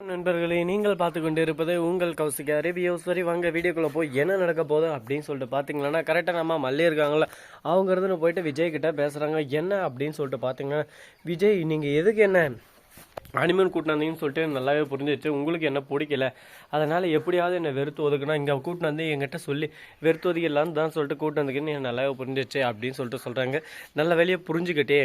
நண்பர்களே நீங்கள் பார்த்து கொண்டு இருப்பது உங்கள் கௌசிகா ரிவ்யூ சரி வாங்க வீடியோக்குள்ளே போய் என்ன நடக்க போகுது அப்படின்னு சொல்லிட்டு பார்த்தீங்கன்னா கரெக்டாக நம்ம மல்லி இருக்காங்களா அவங்க போயிட்டு விஜய் கிட்ட பேசுகிறாங்க என்ன அப்படின்னு சொல்லிட்டு பார்த்தீங்கன்னா விஜய் நீங்கள் எதுக்கு என்ன அனிமன் கூட்டினாந்தீங்கன்னு சொல்லிட்டு நல்லாவே புரிஞ்சிச்சு. உங்களுக்கு என்ன பிடிக்கல? அதனால் எப்படியாவது என்னை வெறுத்து ஒதுக்குனா இங்கே கூட்டினாந்து என்கிட்ட சொல்லி வெறுத்து ஒதுக்கலான்னு தான் சொல்லிட்டு கூட்டினதுக்குன்னு நல்லாவே புரிஞ்சிச்சு அப்படின்னு சொல்லிட்டு சொல்கிறாங்க நல்ல வேலையை புரிஞ்சுக்கிட்டே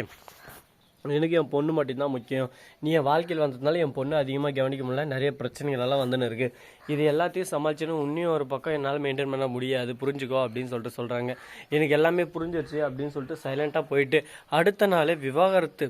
எனக்கு என் பொண்ணு மட்டும்தான் முக்கியம். நீ என் வாழ்க்கையில் வந்ததுனால என் பொண்ணு அதிகமாக கவனிக்க முடியல. நிறைய பிரச்சனைகள் எல்லாம் வந்துன்னு இருக்குது இது எல்லாத்தையும் சமாளிச்சுன்னு இன்னும் ஒரு பக்கம் என்னால் மெயின்டைன் பண்ண முடியாது. புரிஞ்சுக்கோ அப்படின்னு சொல்லிட்டு சொல்கிறாங்க எனக்கு எல்லாமே புரிஞ்சிருச்சு அப்படின்னு சொல்லிட்டு சைலண்ட்டாக போயிட்டு அடுத்த நாள் விவாகரத்து.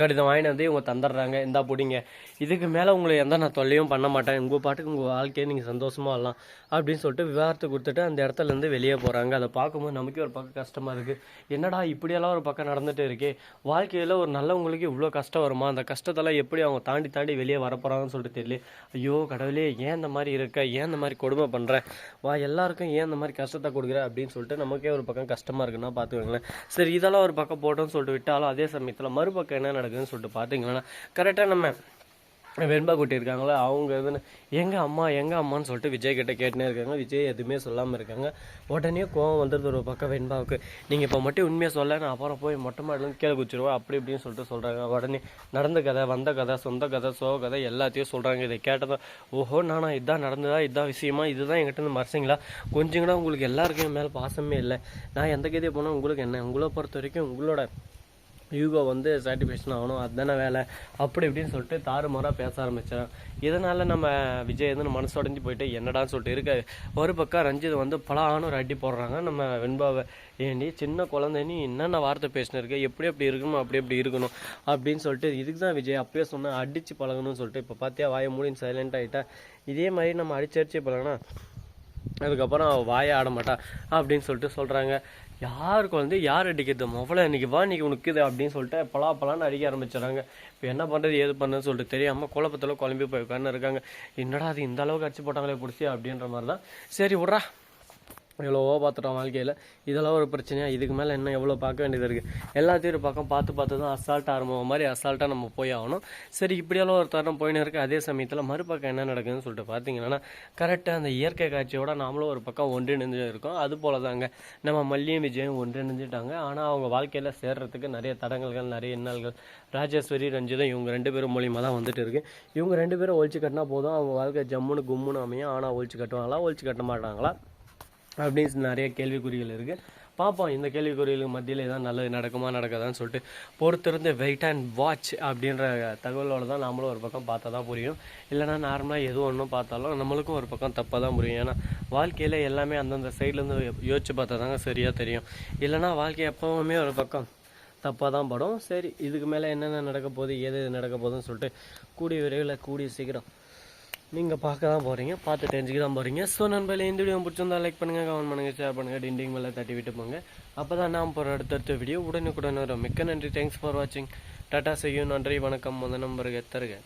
கடிதம் வாங்கிட்டு வந்து இவங்க தந்துடுறாங்க. இந்தா பிடிங்க. இதுக்கு மேலே உங்களை எந்த நான் தொல்லையும் பண்ண மாட்டேன். உங்கள் பாட்டுக்கு உங்கள் வாழ்க்கையை நீங்கள் சந்தோஷமாக வரலாம் அப்படின்னு சொல்லிட்டு விவாதத்தை கொடுத்துட்டு அந்த இடத்துலேருந்து வெளியே போகிறாங்க அதை பார்க்கும்போது நமக்கே ஒரு பக்கம் கஷ்டமாக இருக்குது என்னடா இப்படியெல்லாம் ஒரு பக்கம் நடந்துகிட்டு இருக்கே. வாழ்க்கையில் ஒரு நல்லவங்களுக்கு இவ்வளோ கஷ்டம் வருமா? அந்த கஷ்டத்தெல்லாம் எப்படி அவங்க தாண்டி தாண்டி வெளியே வரப்போகிறாங்கன்னு சொல்லிட்டு தெரியல. ஐயோ கடவுளே ஏன் இந்த மாதிரி இருக்க? ஏன் இந்த மாதிரி கொடுமை பண்ணுற வா எல்லாருக்கும் ஏன் இந்த மாதிரி கஷ்டத்தை கொடுக்குற? அப்படின்னு சொல்லிட்டு நமக்கே ஒரு பக்கம் கஷ்டமாக இருக்குன்னா பார்த்துக்கோங்களேன். சரி இதெல்லாம் ஒரு பக்கம் போட்டோம்னு சொல்லிட்டு விட்டாலும் அதே சமயத்தில் மறுபக்கம் என்ன நடக்குதுன்னு சொல்லிட்டு பார்த்தீங்கன்னா கரெக்டாக நம்ம வெண்பா குட்டி இருக்காங்களோ அவங்க இதுன்னு எங்கள் அம்மா எங்கள் அம்மான்னு சொல்லிட்டு விஜய் கிட்ட கேட்டுனே இருக்காங்க. விஜய் எதுவுமே சொல்லாமல் இருக்காங்க. உடனே கோவம் வந்துடுது ஒரு பக்கம் வெண்பாவுக்கு. நீங்கள் இப்போ மட்டும் உண்மையாக சொல்ல நான் அப்புறம் போய் மொட்டை மாடலும் கீழே குச்சிருவோம் அப்படி இப்படின்னு சொல்லிட்டு சொல்கிறாங்க உடனே நடந்த கதை வந்த கதை சொந்த கதை சோக கதை எல்லாத்தையும் சொல்கிறாங்க இதை கேட்டதும் ஓஹோ நானா இதான் நடந்ததா இதான் விஷயமா இதுதான் என்கிட்ட இருந்து மறைச்சிங்களா? கொஞ்சம் கூட உங்களுக்கு எல்லாருக்கும் மேலே பாசமே இல்லை. நான் எந்த கதையை போனால் உங்களுக்கு என்ன உங்களை பொறுத்த வரைக்கும் உங்களோட யூகோ வந்து சாட்டிஸ்ஃபேக்ஷன் ஆகணும் அதுதானே வேலை அப்படி இப்படின்னு சொல்லிட்டு தாறுமாறாக பேச ஆரம்பித்தேன் இதனால் நம்ம விஜய் வந்து மனசு உடஞ்சி போயிட்டு என்னடான்னு சொல்லிட்டு இருக்க ஒரு பக்கம் ரஞ்சித் வந்து பலான்னு ஒரு அடி போடுறாங்க. நம்ம வெண்பாவை ஏண்டி சின்ன குழந்தை நீ என்னென்ன வார்த்தை பேசினிருக்க? எப்படி எப்படி இருக்கணும்? அப்படி எப்படி இருக்கணும்? அப்படின்னு சொல்லிட்டு இதுக்கு தான் விஜய் அப்பயே சொன்னேன் அடித்து பழகணும்னு சொல்லிட்டு. இப்போ பார்த்தியா வாய மூடின்னு சைலண்ட் ஆகிட்டா இதே மாதிரி நம்ம அடிச்சு அடிச்சு பழகினா அதுக்கப்புறம் அவள் வாய ஆட மாட்டா அப்படின்னு சொல்லிட்டு சொல்கிறாங்க யாருக்கு வந்து யார் அடிக்கிறது? மொபைல் இன்றைக்கி வா இன்னைக்கு உனக்குது அப்படின்னு சொல்லிட்டு பலா பலான்னு அடிக்க ஆரம்பிச்சிடறாங்க. இப்போ என்ன பண்ணுறது ஏது பண்ணுன்னு சொல்லிட்டு தெரியாமல் குழப்பத்தில் குழம்பி போய் உட்காந்து இருக்காங்க. என்னடா அது இந்த அளவுக்கு அடிச்சு போட்டாங்களே பிடிச்சி அப்படின்ற மாதிரி தான் சரி விட்றா. எவ்வளவோ பார்த்துட்டோம் வாழ்க்கையில். இதெல்லாம் ஒரு பிரச்சனையாக இதுக்கு மேலே இன்னும் எவ்வளோ பார்க்க வேண்டியது இருக்குது எல்லாத்தையும் ஒரு பக்கம் பார்த்து பார்த்து தான் அசால்ட்டாக ஆரம்பம் மாதிரி அசால்ட்டாக நம்ம போய் ஆகணும். சரி இப்படியெல்லாம் ஒரு தருணம் போயின்னு இருக்குது அதே சமயத்தில் மறுபக்கம் என்ன நடக்குதுன்னு சொல்லிட்டு பார்த்தீங்கன்னா கரெக்டாக அந்த இயற்கை காட்சியோட நாமளும் ஒரு பக்கம் ஒன்றிணைஞ்சு இருக்கோம். அது போல தாங்க நம்ம மல்லியும் விஜயும் ஒன்றிணைஞ்சிட்டாங்க. ஆனால் அவங்க வாழ்க்கையில் சேர்றதுக்கு நிறைய தடங்கல்கள் நிறைய இன்னல்கள் ராஜேஸ்வரி ரஞ்சிதம் இவங்க ரெண்டு பேரும் மூலியமாக தான் வந்துட்டு இருக்கு. இவங்க ரெண்டு பேரும் ஒழிச்சு கட்டினா போதும். அவங்க வாழ்க்கை ஜம்முன்னு கும்முன்னு அமையும். ஆனால் ஒழிச்சு கட்டுவாங்களா? ஒழிச்சு கட்ட மாட்டாங்களா? அப்படின்னு நிறைய கேள்விக்குறிகள் இருக்குது பார்ப்போம் இந்த கேள்விக்குறிகளுக்கு மத்தியில் ஏதாவது நல்லது நடக்குமா நடக்காதான்னு சொல்லிட்டு பொறுத்திருந்து வெயிட் அண்ட் வாட்ச் அப்படின்ற தகவலோட தான் நம்மளும் ஒரு பக்கம் பார்த்தா தான் புரியும். இல்லைனா நார்மலாக எது ஒன்றும் பார்த்தாலும் நம்மளுக்கும் ஒரு பக்கம் தப்பாக தான் புரியும். ஏன்னா வாழ்க்கையில் எல்லாமே அந்தந்த சைட்லேருந்து யோசிச்சு பார்த்தா தாங்க சரியாக தெரியும். இல்லைனா வாழ்க்கை எப்போவுமே ஒரு பக்கம் தப்பாக தான் படும். சரி இதுக்கு மேலே என்னென்ன நடக்க போகுது ஏது எது நடக்க போகுதுன்னு சொல்லிட்டு கூடிய விரைவில் கூடிய சீக்கிரம் நீங்கள் பார்க்க தான் போகிறீங்க பார்த்து தெரிஞ்சுக்க தான் போகிறீங்க ஸோ நண்பர்களே இந்த வீடியோ பிடிச்சிருந்தா லைக் பண்ணுங்கள் கமெண்ட் பண்ணுங்கள் ஷேர் பண்ணுங்கள் டிண்டிங் மேலே தட்டி விட்டு போங்க. அப்போ தான் நான் போகிற அடுத்தடுத்த வீடியோ உடனுக்குடன் வரும். மிக்க நன்றி தேங்க்ஸ் ஃபார் வாட்சிங் டாட்டா செய்யும் நன்றி வணக்கம். முதல் நம்பருக்கு தருக